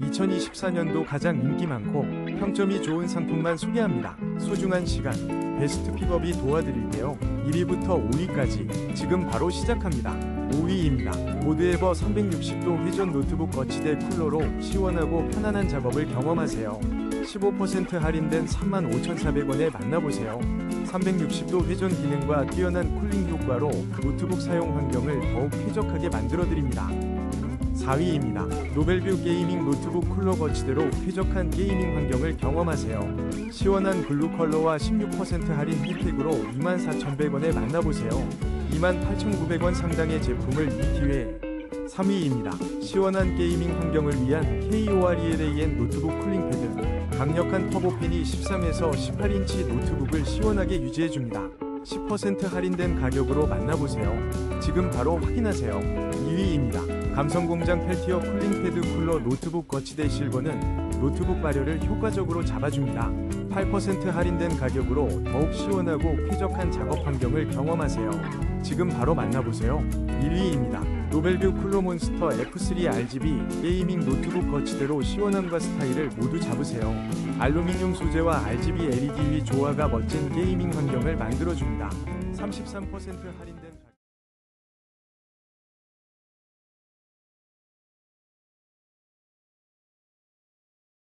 2024년도 가장 인기 많고 평점이 좋은 상품만 소개합니다. 소중한 시간, 베스트 픽업이 도와드릴게요. 1위부터 5위까지 지금 바로 시작합니다. 5위입니다. 모드에버 360도 회전 노트북 거치대 쿨러로 시원하고 편안한 작업을 경험하세요. 15% 할인된 35,400원에 만나보세요. 360도 회전 기능과 뛰어난 쿨링 효과로 노트북 사용 환경을 더욱 쾌적하게 만들어드립니다. 4위입니다. 노벨뷰 게이밍 노트북 쿨러 거치대로 쾌적한 게이밍 환경을 경험하세요. 시원한 블루 컬러와 16% 할인 혜택으로 24,100원에 만나보세요. 28,900원 상당의 제품을 이 기회에 3위입니다. 시원한 게이밍 환경을 위한 KORELAN 노트북 쿨링 패드. 강력한 터보팬이 13에서 18인치 노트북을 시원하게 유지해줍니다. 10% 할인된 가격으로 만나보세요. 지금 바로 확인하세요. 2위입니다. 감성공장 펠티어 쿨링 패드 쿨러 노트북 거치대 실버는 노트북 발열을 효과적으로 잡아줍니다. 8% 할인된 가격으로 더욱 시원하고 쾌적한 작업 환경을 경험하세요. 지금 바로 만나보세요. 1위입니다. 노벨뷰 쿨러 몬스터 F3 RGB 게이밍 노트북 거치대로 시원함과 스타일을 모두 잡으세요. 알루미늄 소재와 RGB LED 위 조화가 멋진 게이밍 환경을 만들어줍니다. 33% 할인된